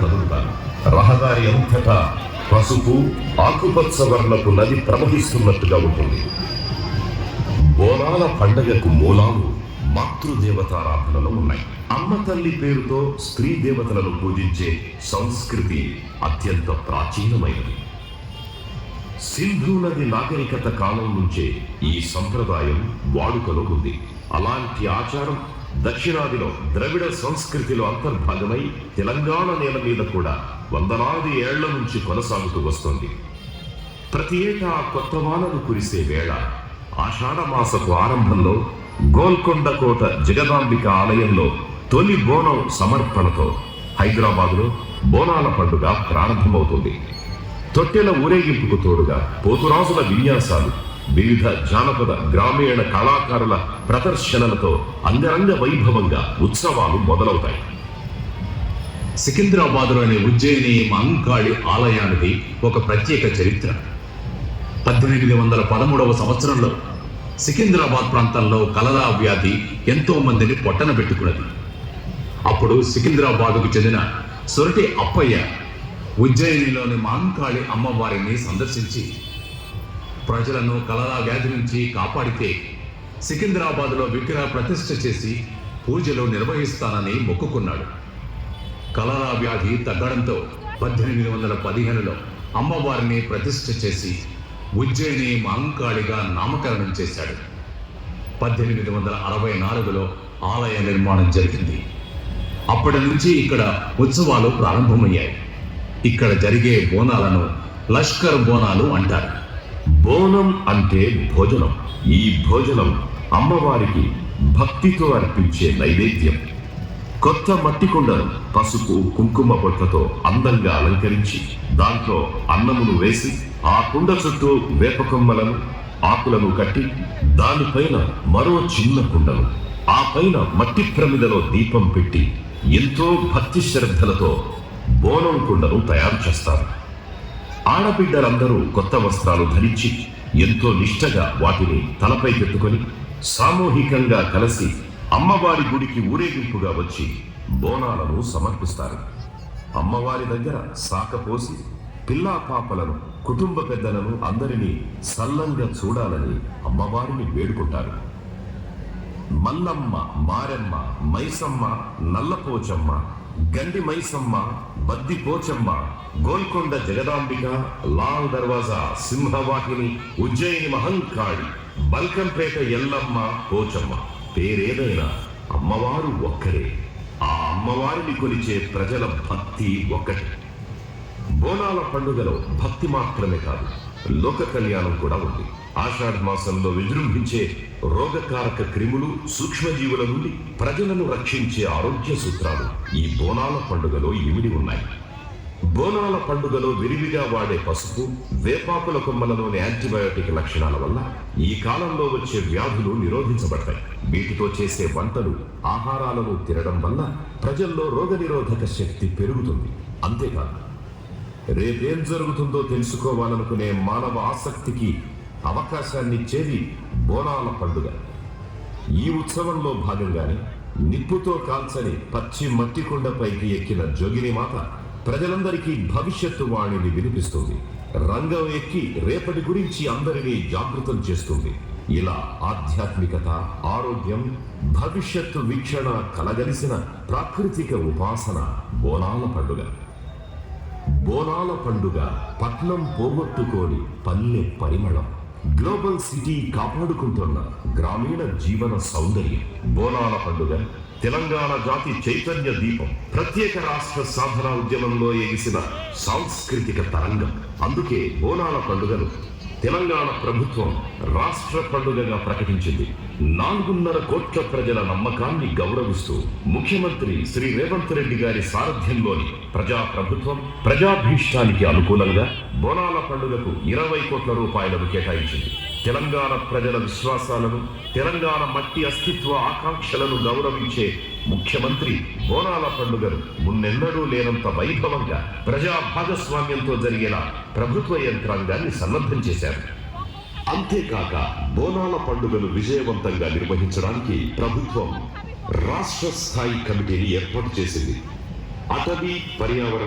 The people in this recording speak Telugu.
కదులుతాను రహదారి అంతటా పసుపు ఆకుపచ్చ వర్ణపు నది ప్రవహిస్తున్నట్టుగా ఉంటుంది. బోనాల పండగకు మూలాలు మాతృదేవతారాధనలు ఉన్నాయి. అమ్మ తల్లి పేరుతో స్త్రీ దేవతలను పూజించే సంస్కృతి అత్యంత ప్రాచీనమైనది. సింధు నది నాగరికత కాలం నుంచే ఈ సంప్రదాయం వాడుకలో ఉంది. అలాంటి ఆచారం దక్షిణాదిలో ద్రవిడ సంస్కృతిలో అంతర్భాగమై తెలంగాణ నేల మీద కూడా వందలాది ఏళ్ళ నుంచి కొనసాగుతూ వస్తోంది. ప్రతి ఏటా కొత్త వానలు కురిసే వేళ ఆషాఢమాసపు ఆరంభంలో గోల్కొండ కోట జగదాంబిక ఆలయంలో తొలి బోనం సమర్పణతో హైదరాబాదులో బోనాల పండుగ ప్రారంభమవుతుంది. తొట్టెల ఊరేగింపుకు తోడుగా పోతురాజుల విన్యాసాలు వివిధ జానపద గ్రామీణ కళాకారుల ప్రదర్శనలతో అంగరంగ వైభవంగా ఉత్సవాలు మొదలవుతాయి. సికింద్రాబాద్లోని ఉజ్జయిని మహంకాళి ఆలయానికి ఒక ప్రత్యేక చరిత్ర. పద్దెనిమిది వందల పదమూడవ సంవత్సరంలో సికింద్రాబాద్ ప్రాంతంలో కలరా వ్యాధి ఎంతో మందిని పొట్టన పెట్టుకున్నది. అప్పుడు సికింద్రాబాదుకు చెందిన సొరటి అప్పయ్య ఉజ్జయినిలోని మాంకాళి అమ్మవారిని సందర్శించి ప్రజలను కలరా వ్యాధి నుంచి కాపాడితే సికింద్రాబాద్లో విగ్రహ ప్రతిష్ఠ చేసి పూజలు నిర్వహిస్తానని మొక్కుకున్నాడు. కలరా వ్యాధి తగ్గడంతో పద్దెనిమిది వందల పదిహేనులో అమ్మవారిని ప్రతిష్ఠ చేసి ఉజ్జయిని మహంకాళిగా నామకరణం చేశాడు. పద్దెనిమిది వందల అరవై నాలుగులో ఆలయ నిర్మాణం జరిగింది. అప్పటి నుంచి ఇక్కడ ఉత్సవాలు ప్రారంభమయ్యాయి. ఇక్కడ జరిగే బోనాలను లష్కర్ బోనాలు అంటారు. బోనం అంటే భోజనం. ఈ భోజనం అమ్మవారికి భక్తితో అర్పించే నైవేద్యం. కొత్త మట్టి కుండను పసుపు కుంకుమ పొట్లతో అందంగా అలంకరించి దాంట్లో అన్నమును వేసి ఆ కుండ చుట్టూ వేప కొమ్మలను ఆకులను కట్టి దానిపైన మరో చిన్న కుండను ఆ పైన మట్టి ప్రమిదలో దీపం పెట్టి ఎంతో భక్తి శ్రద్ధలతో బోనం కుండను తయారు చేస్తారు. ఆడబిడ్డలందరూ కొత్త వస్త్రాలు ధరించి ఎంతో నిష్టగా వాటిని తలపై పెట్టుకొని సామూహికంగా కలిసి అమ్మవారి గుడికి ఊరేగింపుగా వచ్చి బోనాలను సమర్పిస్తారు. అమ్మవారి దగ్గర సాకపోసి పిల్లా పాపలను కుటుంబ పెద్దలను అందరినీ సల్లంగా చూడాలని అమ్మవారిని వేడుకుంటారు. మల్లమ్మ మారెమ్మ మైసమ్మ నల్లపోచమ్మ గండి మైసమ్మ బద్ది పోచమ్మ గోల్కొండ జగదాంబిక లాల్ దర్వాజా సింహవాహిని ఉజ్జయిని మహంకాళి బల్కంపేట ఎల్లమ్మ పోచమ్మ. పేరేదైనా అమ్మవారు ఒక్కరే. ఆ అమ్మవారిని కొలిచే ప్రజల భక్తి ఒకటి బోనాల పండుగలో భక్తి మాత్రమే కాదు లోక కళ్యాణం కూడా ఉంది. ఆషాఢ మాసంలో విజృంభించే రోగకారక క్రిములు సూక్ష్మజీవుల నుండి ప్రజలను రక్షించే ఆరోగ్య సూత్రాలు ఈ బోనాల పండుగలో ఇమిడి ఉన్నాయి. బోనాల పండుగలో విరివిగా వాడే పసుపు వేపాకుల కొమ్మలలోని యాంటీబయోటిక్ లక్షణాల వల్ల ఈ కాలంలో వచ్చే వ్యాధులు నిరోధించబడతాయి. వీటితో చేసే వంటలు ఆహారాలను తినడం వల్ల ప్రజల్లో రోగనిరోధక శక్తి పెరుగుతుంది. అంతేకాదు రేపేం జరుగుతుందో తెలుసుకోవాలనుకునే మానవ ఆసక్తికి అవకాశాన్ని ఇచ్చేది బోనాల పండుగ. ఈ ఉత్సవంలో భాగంగానే నిప్పుతో కాల్చని పచ్చి మట్టి కొండపైకి ఎక్కిన జోగిని మాత ప్రజలందరికీ భవిష్యత్తు వాణిని వినిపిస్తుంది. రంగం ఎక్కి రేపటి గురించి అందరినీ జాగృతం చేస్తుంది. ఇలా ఆధ్యాత్మికత ఆరోగ్యం భవిష్యత్తు వీక్షణ కలగలిసిన ప్రాకృతిక ఉపాసన బోనాల పండుగ. బోనాల పండుగ పట్నం పోగొట్టుకోని పల్లె పరిమళం. గ్లోబల్ సిటీ కాపాడుకుంటున్న గ్రామీణ జీవన సౌందర్యం. బోనాల పండుగ తెలంగాణ జాతి చైతన్య దీపం. ప్రత్యేక రాష్ట్ర సాధన ఉద్యమంలో ఎగిసిన సాంస్కృతిక తరంగం. అందుకే బోనాల పండుగను తెలంగాణ ప్రభుత్వం రాష్ట్ర పండుగగా ప్రకటించింది. నాలుగున్నర కోట్ల ప్రజల నమ్మకాన్ని గౌరవిస్తూ ముఖ్యమంత్రి శ్రీ రేవంత్ రెడ్డి గారి సారథ్యంలోని ప్రజా ప్రభుత్వం ప్రజాభీష్టానికి అనుకూలంగా బోనాల పండుగకు ఇరవై కోట్ల రూపాయలను కేటాయించింది. తెలంగాణ ప్రజల విశ్వాసాలను తెలంగాణ మట్టి అస్తిత్వ ఆకాంక్షలను గౌరవించే ముఖ్యమంత్రి బోనాల పండుగను మున్నెన్నడూ లేనంత వైభవంగా ప్రజా భాగస్వామ్యంతో జరిగేలా ప్రభుత్వ యంత్రాంగాన్ని సన్నద్ధం చేశారు. అంతేకాక బోనాల పండుగను విజయవంతంగా నిర్వహించడానికి ప్రభుత్వం రాష్ట్ర స్థాయి కమిటీని ఏర్పాటు చేసింది. అటవీ పర్యావరణ